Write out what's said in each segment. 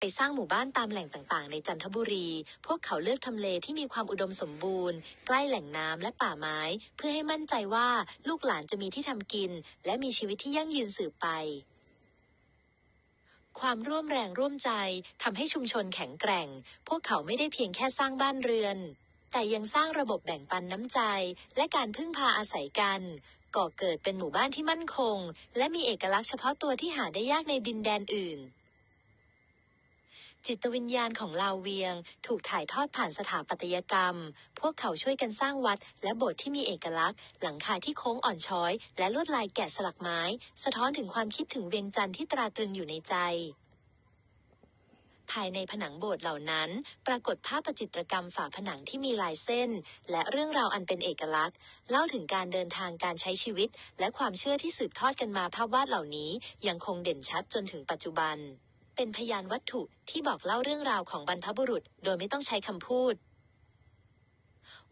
ไปสร้างหมู่บ้านตามแหล่งต่างๆ ในจันทบุรี พวกเขาเลือกทำเลที่มีความอุดมสมบูรณ์ ใกล้แหล่งน้ำและป่าไม้ เพื่อให้มั่นใจว่าลูกหลานจะมีที่ทำกิน และมีชีวิตที่ยั่งยืนสืบไป ความร่วมแรงร่วมใจทำให้ชุมชนแข็งแกร่ง พวกเขาไม่ได้เพียงแค่สร้างบ้านเรือน แต่ยังสร้างระบบแบ่งปันน้ำใจ และการพึ่งพาอาศัยกัน ก่อเกิดเป็นหมู่บ้านที่มั่นคง และมีเอกลักษณ์เฉพาะตัวที่หาได้ยากในดินแดนอื่น จิตวิญญาณของลาวเวียง ถูกถ่ายทอดผ่านสถาปัตยกรรม พวกเขาช่วยกันสร้างวัด และโบสถ์ที่มีเอกลักษณ์ หลังคาที่โค้งอ่อนช้อย และลวดลายแกะสลักไม้ สะท้อนถึงความคิดถึงเวียงจันทร์ที่ตราตรึงอยู่ในใจภายในผนังโบสถ์เหล่านั้น ปรากฏภาพประจิตรกรรมฝาผนังที่มีลายเส้น และเรื่องราวอันเป็นเอกลักษณ์ เล่าถึงการเดินทางการใช้ชีวิต และความเชื่อที่สืบทอดกันมาภาพวาดเหล่านี้ ยังคงเด่นชัดจนถึงปัจจุบัน เป็นพยานวัตถุที่บอกเล่าเรื่องราวของบรรพบุรุษ โดยไม่ต้องใช้คำพูด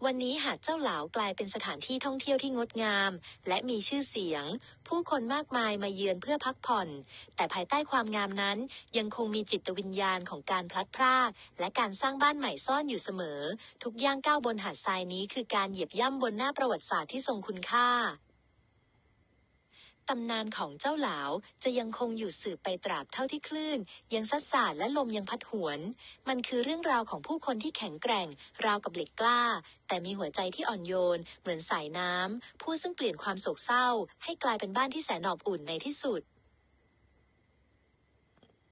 วันนี้หาดเจ้าหลาวกลายเป็นสถานที่ท่องเที่ยวที่งดงาม และมีชื่อเสียง ผู้คนมากมายมาเยือนเพื่อพักผ่อน แต่ภายใต้ความงามนั้นยังคงมีจิตวิญญาณของการพลัดพราก และการสร้างบ้านใหม่ซ่อนอยู่เสมอ ทุกย่างก้าวบนหาดทรายนี้คือการเหยียบย่ำบนหน้าประวัติศาสตร์ที่ทรงคุณค่า ตำนานของเจ้าหลาวจะยังคงอยู่สืบไปตราบเท่าที่คลื่น ยังซัดสาดและลมยังพัดหวน มันคือเรื่องราวของผู้คนที่แข็งแกร่ง ราวกับเหล็กกล้า แต่มีหัวใจที่อ่อนโยน เหมือนสายน้ำผู้ซึ่งเปลี่ยนความโศกเศร้า ให้กลายเป็นบ้านที่แสนอบอุ่นในที่สุด